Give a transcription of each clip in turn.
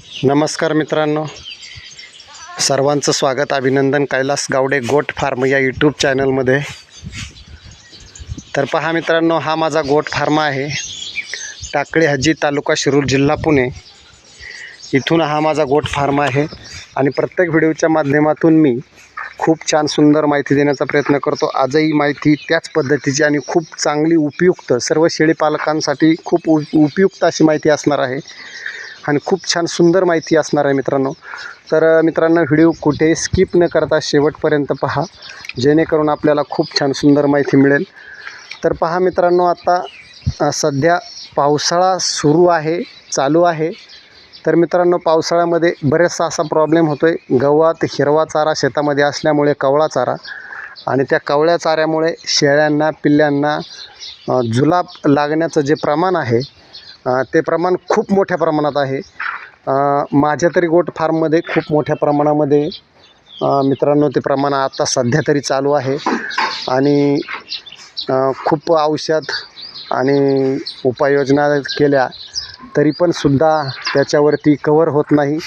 नमस्कार मित्रांनो. सर्वांचं स्वागत अभिनंदन कैलास गावडे गोट फार्म या यूट्यूब चॅनलमध्ये. तर पहा मित्रांनो हा माझा गोट फार्म आहे. टाकळी हजी तालुका शिरूर जिल्हा पुणे. इथून हा माझा गोट फार्म आहे आणि प्रत्येक व्हिडिओच्या माध्यमातून मी खूप छान सुंदर माहिती देण्याचा प्रयत्न करतो. आजही माहिती त्याच पद्धतीची आणि खूप चांगली उपयुक्त सर्व शेळी पालकांसाठी खूप उपयुक्त अशी माहिती असणार आहे. आणि खूप छान सुंदर माहिती असणार आहे मित्रांनो. तर मित्रांनो व्हिडिओ कुठे स्किप न करता शेवटपर्यंत पहा. जेणेकरून आपल्याला खूप छान सुंदर माहिती मिळेल. तर पहा मित्रांनो आता सध्या पावसाळा सुरू आहे चालू आहे. तर मित्रांनो पावसाळ्यामध्ये बरेचसा असा प्रॉब्लेम होतो आहे गवत हिरवा चारा शेतामध्ये असल्यामुळे कवळा चारा आणि त्या कवळ्या चाऱ्यामुळे शेळ्यांना पिल्ल्यांना जुलाब लागण्याचं जे प्रमाण आहे ते प्रमाण खूप मोठ्या प्रमाणात आहे. माझ्या तरी गोट फार्ममध्ये खूप मोठ्या प्रमाणामध्ये मित्रांनो ते प्रमाण आता सध्या तरी चालू आहे. आणि खूप औषध आणि उपाययोजना केल्या तरी पण सुद्धा त्याच्यावरती कवर होत नाही.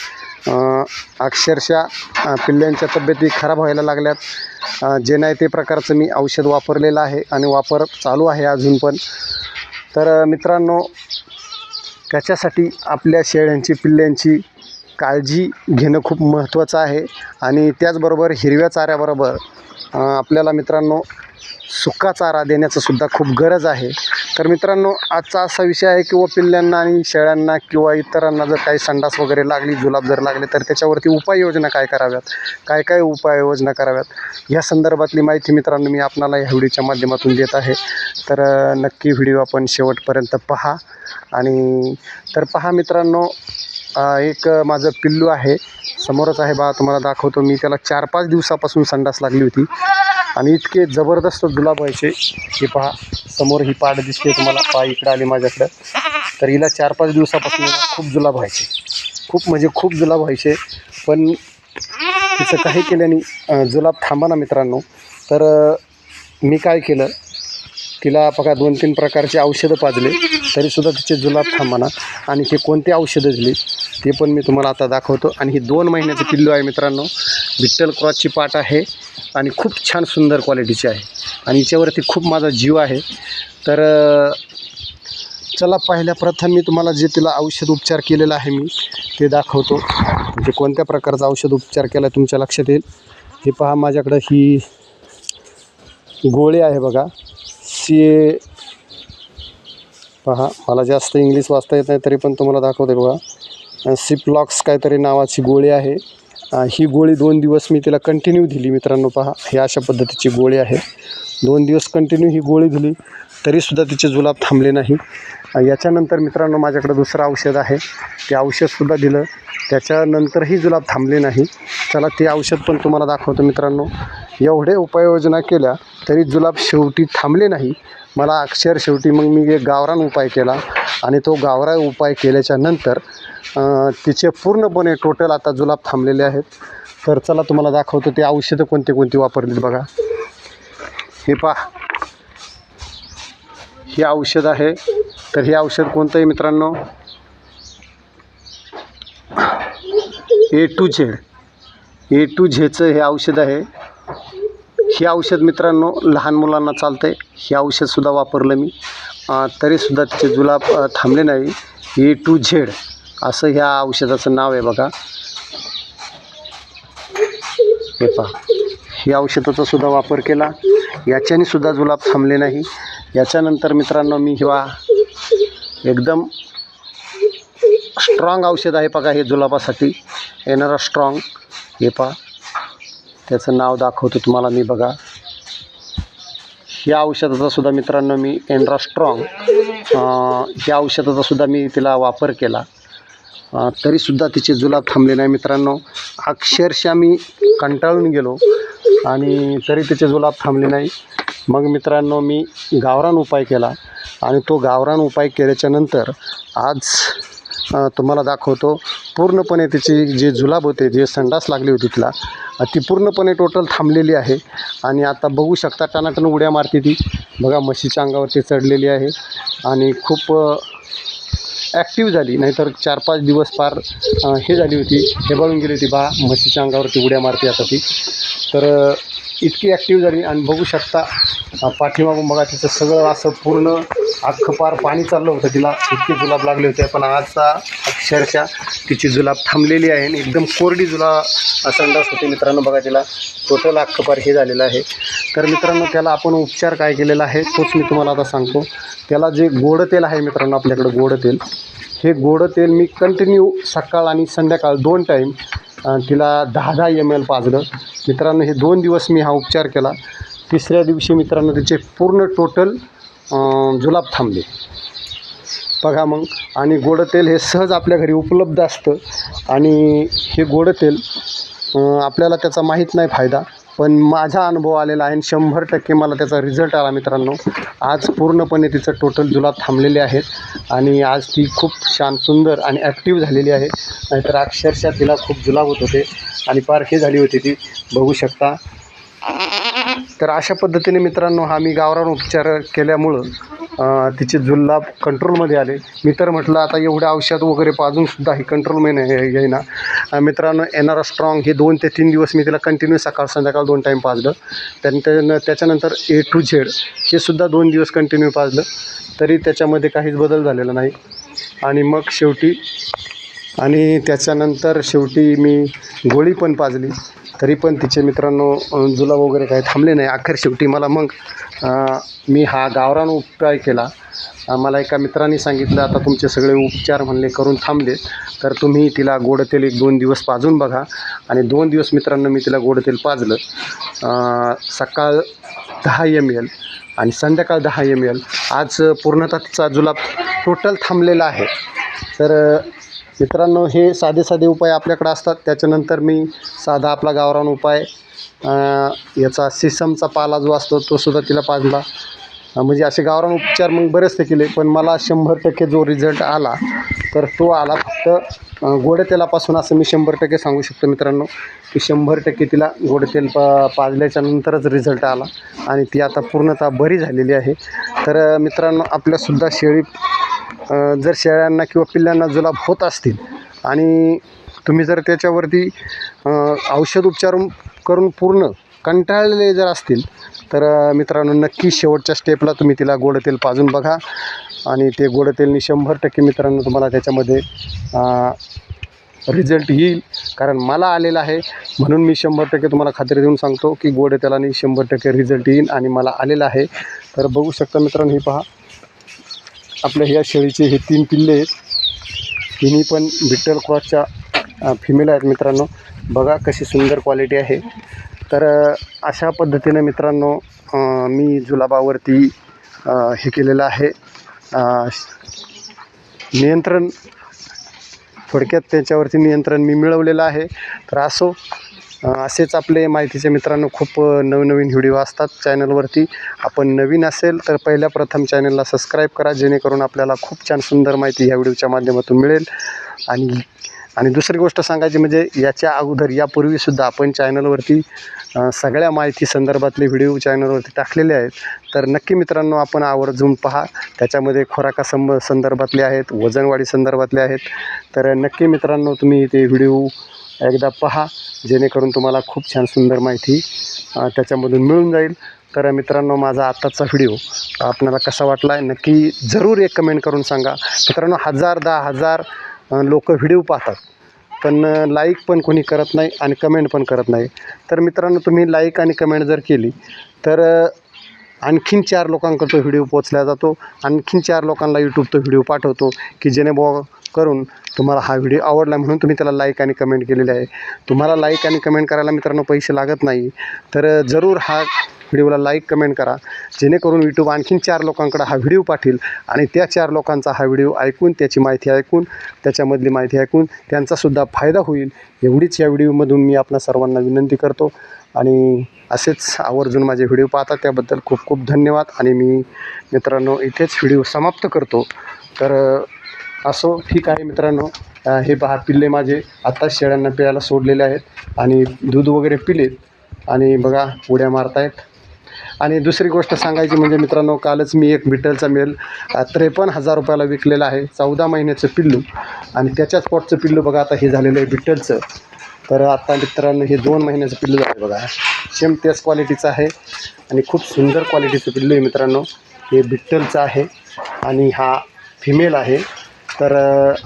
अक्षरशः पिल्ल्यांच्या तब्येती खराब व्हायला लागल्यात. जे नाही ते प्रकारचं मी औषध वापरलेलं आहे आणि वापर चालू आहे अजून पण. तर मित्रांनो त्याच्यासाठी आपल्या शेळ्यांची पिल्ल्यांची काळजी घेणं खूप महत्त्वाचं आहे. आणि त्याचबरोबर हिरव्या चाऱ्याबरोबर आपल्याला मित्रांनो सुका चारा देण्याचं सुद्धा खूप गरज आहे. तर मित्रांनो आजचा असा विषय आहे की व पिल्ल्यांना आणि शेळ्यांना किंवा इतरांना जर काही संडास वगैरे लागली जुलाब जर लागले तर त्याच्यावरती उपाययोजना काय कराव्यात? काय काय उपाययोजना कराव्यात? या संदर्भातली माहिती मित्रांनो मी आपणाला ह्या व्हिडिओच्या माध्यमातून देत आहे. तर नक्की व्हिडिओ आपण शेवटपर्यंत पहा. आणि तर पहा मित्रांनो एक माझं पिल्लू आहे. समोरच आहे बा तुम्हाला दाखवतो मी. त्याला चार पाच दिवसापासून संडास लागली होती. आणि इतके जबरदस्त जुलाब व्हायचे. हे पहा समोर ही पाड दिसते तुम्हाला. पहा इकडं आली माझ्याकडं. तर हिला चार पाच दिवसापासून खूप जुलाब व्हायचे. खूप म्हणजे खूप जुलाब व्हायचे. पण तिचं काही केल्याने जुलाब थांबा ना मित्रांनो. तर मी काय केलं तिला बघा दोन तीन प्रकारचे औषधं पाजले तरीसुद्धा तिचे जुलाब थांबना आणि ते कोणते औषधं दिली ते पण मी तुम्हाला आता दाखवतो. आणि ही दोन महिन्याचे पिल्लू आहे मित्रांनो. विठ्ठल क्रॉसची पाट आहे आणि खूप छान सुंदर क्वालिटीची आहे. आणि हिच्यावरती खूप माझा जीव आहे. तर चला पहिल्या प्रथम मी तुम्हाला जे तिला औषध उपचार केलेला आहे मी ते दाखवतो. म्हणजे कोणत्या प्रकारचा औषध उपचार केला तुमच्या लक्षात येईल. हे पहा माझ्याकडं ही गोळी आहे बघा. सी ए पहा मला जास्त इंग्लिश वाचता येत नाही तरी पण तुम्हाला दाखवते बघा. सिपलॉक्स काहीतरी नावाची गोळी आहे. ही गोळी दोन दिवस मी तिला कंटिन्यू दिली मित्रांनो पहा. हे अशा पद्धतीची गोळी आहे. दोन दिवस कंटिन्यू ही गोळी दिली तरीसुद्धा तिचे जुलाब थांबले नाही. याच्यानंतर मित्रांनो माझ्याकडे दुसरं औषध आहे. ते औषधसुद्धा दिलं. त्याच्यानंतरही जुलाब थांबले नाही. चला ते औषध पण तुम्हाला दाखवतो मित्रांनो. एवढे उपाययोजना केल्या तरी जुलाब शेवटी थांबले नाही. मला अक्षर शेवटी मग मी एक गावरान उपाय केला आणि तो गावरान उपाय केल्याच्यानंतर तिचे पूर्णपणे टोटल आता जुलाब थांबलेले आहेत. तर चला तुम्हाला दाखवतो ते औषधं कोणते कोणती वापरलीत बघा. हे पहा. हे औषध आहे. तर हे औषध कोणतं आहे मित्रांनो? A to Z. A to झेडचं हे औषध आहे. हे औषध मित्रांनो लहान मुलांना चालतं आहे हे औषधसुद्धा वापरलं मी. तरीसुद्धा त्याचे जुलाब थांबले नाही. ए टू झेड असं ह्या औषधाचं नाव आहे बघा. हे पहा. हे औषधाचा सुद्धा वापर केला. याच्याने सुद्धा जुलाब थांबले नाही. याच्यानंतर मित्रांनो मी हिवा एकदम स्ट्रॉंग औषध आहे बघा हे जुलाबासाठी. येणारा स्ट्रॉंग हे पहा. त्याचं नाव दाखवतो तुम्हाला मी बघा. या औषधाचा सुद्धा मित्रांनो मी एन्ड्रा स्ट्रॉंग या औषधाचा सुद्धा मी तिला वापर केला. तरीसुद्धा तिचे जुलाब थांबले नाही मित्रांनो. अक्षरशः मी कंटाळून गेलो आणि तरी तिचे जुलाब थांबले नाही. मग मित्रांनो मी गावरान उपाय केला आणि तो गावरान उपाय केल्याच्यानंतर आज तुम्हाला दाखवतो. पूर्णपणे तिची जे जुलाब होते जे संडास लागली होती तिला ती पूर्णपणे टोटल थांबलेली आहे. आणि आता बघू शकता टनाटन उड्या मारते ती बघा म्हशीच्या अंगावरती चढलेली आहे. आणि खूप ॲक्टिव्ह झाली. नाहीतर चार पाच दिवस पार हे झाली होती. हेबाळून गेली होती बा म्हशीच्या अंगावरती उड्या मारते आता ती. तर इतकी ॲक्टिव्ह झाली आणि बघू शकता पाठीमागून बघा तिचं सगळं असं पूर्ण अख्खं पार पाणी चाललं होतं तिला. इतके जुलाब लागले होते. पण आजचा अक्षरशः तिची जुलाब थांबलेली आहे आणि एकदम कोरडी जुला संडास होते मित्रांनो बघा तिला. टोटल अख्खं पार हे झालेलं आहे. तर मित्रांनो त्याला आपण उपचार काय केलेला आहे तोच मी तुम्हाला आता सांगतो. त्याला जे गोडं तेल आहे मित्रांनो आपल्याकडं गोडं तेल. हे गोडं तेल मी कंटिन्यू सकाळ आणि संध्याकाळ दोन टाईम तिला दहा दहा एम एल पाजलं. मित्रांनो हे दोन दिवस मी हा उपचार केला. तिसऱ्या दिवशी मित्रांनो तिचे पूर्ण टोटल जुलाब थांबले. बघा मग. आणि गोडं तेल हे सहज आपल्या घरी उपलब्ध असतं. आणि हे गोडं तेल आपल्याला त्याचा माहीत नाही फायदा. पण माझा अनुभव आलेला आहे आणि शंभर टक्के मला त्याचा रिझल्ट आला मित्रांनो. आज पूर्णपणे तिचं टोटल जुलाब थांबलेले आहेत आणि आज ती खूप छान सुंदर आणि ॲक्टिव्ह झालेली आहे. नाहीतर अक्षरशः तिला खूप जुलाब होत होते आणि पार हे झाली होती ती. बघू शकता. तर अशा पद्धतीने मित्रांनो हा मी गावरान उपचार केल्यामुळं तिचे जुल्लाब कंट्रोलमध्ये आले. मी तर म्हटलं आता एवढं औषध वगैरे पाजूनसुद्धा हे कंट्रोलमध्ये येईना. मित्रांनो येणारा स्ट्रॉंग हे दोन ते तीन दिवस मी तिला कंटिन्यू सकाळ संध्याकाळ दोन टाईम पाजलं. त्यानंतर त्याच्यानंतर ए टू झेड हे सुद्धा दोन दिवस कंटिन्यू पाजलं. तरी त्याच्यामध्ये काहीच बदल झालेला नाही. आणि मग शेवटी आणि त्याच्यानंतर शेवटी मी गोळी पण पाजली. तरी पण तिचे मित्रांनो जुलाब वगैरे काही थांबले नाही. अखेर शेवटी मला मग मी हा गावरान उपाय केला. मला एका मित्राने सांगितलं आता तुमचे सगळे उपचार म्हणले करून थांबले. तर तुम्ही तिला गोडतेल एक दोन दिवस पाजून बघा. आणि दोन दिवस मित्रांनो मी तिला गोडतेल पाजलं. सकाळ दहा एम एल आणि संध्याकाळ दहा एम एल आज पूर्णतः तिचा जुलाब टोटल थांबलेला आहे. तर मित्रांनो हे साधे साधे उपाय आपल्याकडे असतात. त्याच्यानंतर मी साधा आपला गावरान उपाय याचा सिसमचा पाला जो असतो तो सुद्धा तिला पाजला. म्हणजे असे गावरान उपचार मग बरेचसे केले पण मला शंभर टक्के जो रिझल्ट आला तर तो आला फक्त अ, गोडे तेलापासून असं मी शंभर टक्के सांगू शकतो मित्रांनो की शंभर टक्के तिला गोडे तेल पा पाजल्याच्या नंतरच रिझल्ट आला. आणि ती आता पूर्णतः बरी झालेली आहे. तर मित्रांनो आपल्यासुद्धा शेळी जर शेळ्यांना किंवा पिल्लांना जुलाब होत असतील आणि तुम्ही जर त्याच्यावरती औषध उपचार करून पूर्ण कंटाळलेले जर असतील तर मित्रांनो नक्की शेवटच्या स्टेपला तुम्ही तिला गोड तेल पाजून बघा. आणि ते गोड तेलनी शंभर टक्के मित्रांनो तुम्हाला त्याच्यामध्ये रिझल्ट येईल. कारण मला आलेला आहे. म्हणून मी शंभर टक्के तुम्हाला खात्री देऊन सांगतो की गोड तेलाने शंभर टक्के रिझल्ट येईल आणि मला आलेला आहे. तर बघू शकता मित्रांनो हे पहा. आपल्या ह्या शेळीचे हे तीन पिल्ले आहेत. तिन्ही पण बिट्टल क्रॉसच्या फिमेल आहेत मित्रांनो. बघा कशी सुंदर क्वालिटी आहे. तर अशा पद्धतीने मित्रांनो मी जुलाबावरती हे केलेलं आहे. नियंत्रण थोडक्यात त्याच्यावरती नियंत्रण मी मिळवलेलं आहे. तर असो असेच आपले माहितीचे मित्रांनो खूप नवनवीन व्हिडिओ असतात चॅनलवरती. आपण नवीन असेल तर पहिल्या प्रथम चॅनलला सबस्क्राईब करा जेणेकरून आपल्याला खूप छान सुंदर माहिती ह्या व्हिडिओच्या माध्यमातून मिळेल. आणि आणि दुसरी गोष्ट सांगायची म्हणजे याच्या अगोदर यापूर्वीसुद्धा आपण चॅनलवरती सगळ्या माहिती संदर्भातले व्हिडिओ चॅनलवरती टाकलेले आहेत. तर नक्की मित्रांनो आपण आवर्जून पहा. त्याच्यामध्ये खोराका संब संदर्भातले आहेत वजनवाढी संदर्भातले आहेत. तर नक्की मित्रांनो तुम्ही ते व्हिडिओ एकदा पहा जेणेकरून तुम्हाला खूप छान सुंदर माहिती त्याच्यामधून मिळून जाईल. तर मित्रांनो माझा आत्ताचा व्हिडिओ आपल्याला कसा वाटला आहे नक्की जरूर एक कमेंट करून सांगा. मित्रांनो हजार दहा हजार लोक व्हिडिओ पाहतात पण लाईक पण कोणी करत नाही आणि कमेंट पण करत नाही. तर मित्रांनो तुम्ही लाईक आणि कमेंट जर केली तर आणखीन चार लोकांकडे तो व्हिडिओ पोचला जातो. आणखीन चार लोकांना यूट्यूब तो व्हिडिओ पाठवतो की जेणे करून तुम्हाला हा व्हिडिओ आवडला म्हणून तुम्ही त्याला लाईक आणि कमेंट केलेले आहे. तुम्हाला लाईक आणि कमेंट करायला मित्रांनो पैसे लागत नाही. तर जरूर हा व्हिडिओला लाईक कमेंट करा. जेणेकरून यूट्यूब आणखीन चार लोकांकडे हा व्हिडिओ पाठील आणि त्या चार लोकांचा हा व्हिडिओ ऐकून त्याची माहिती ऐकून त्याच्यामधली माहिती ऐकून त्यांचासुद्धा फायदा होईल. एवढीच या व्हिडिओमधून मी आपल्या सर्वांना विनंती करतो. आणि असेच आवर्जून माझे व्हिडिओ पाहतात त्याबद्दल खूप खूप धन्यवाद. आणि मी मित्रांनो इथेच व्हिडिओ समाप्त करतो. तर असो ठीक आहे मित्रांनो. हे पहा पिल्ले माझे आत्ताच शेळ्यांना प्यायला सोडलेले आहेत आणि दूध वगैरे पिलेत आणि बघा उड्या मारतायत. आणि दुसरी गोष्ट सांगायची म्हणजे मित्रांनो कालच मी एक बिटलचा मेल त्रेपन्न हजार रुपयाला विकलेला आहे चौदा महिन्याचं पिल्लू. आणि त्याच्याच पोटचं पिल्लू बघा आता हे झालेलं आहे बिटलचं. तर आता मित्रांनो हे दोन महिन्याचं पिल्लू आहे बघा. सेम त्याच क्वालिटीचं आहे आणि खूप सुंदर क्वालिटीचं पिल्लू आहे मित्रांनो. हे बिट्टलचं आहे आणि हा फिमेल आहे. तर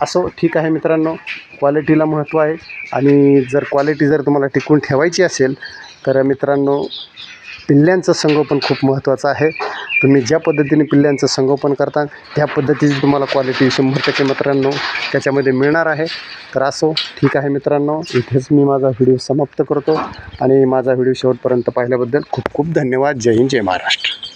असं ठीक आहे मित्रांनो. क्वालिटीला महत्त्व आहे आणि जर क्वालिटी जर तुम्हाला टिकून ठेवायची असेल तर मित्रांनो पिल्ल्यांचं संगोपन खूप महत्त्वाचं आहे. तुम्ही ज्या पद्धतीने पिल्ल्यांचं संगोपन करता त्या पद्धतीची तुम्हाला क्वालिटी शंभर टक्के मित्रांनो त्याच्यामध्ये मिळणार आहे. तर असो ठीक आहे मित्रांनो इथेच मी माझा व्हिडिओ समाप्त करतो आणि माझा व्हिडिओ शेवटपर्यंत पाहिल्याबद्दल खूप खूप धन्यवाद. जय हिंद जय महाराष्ट्र.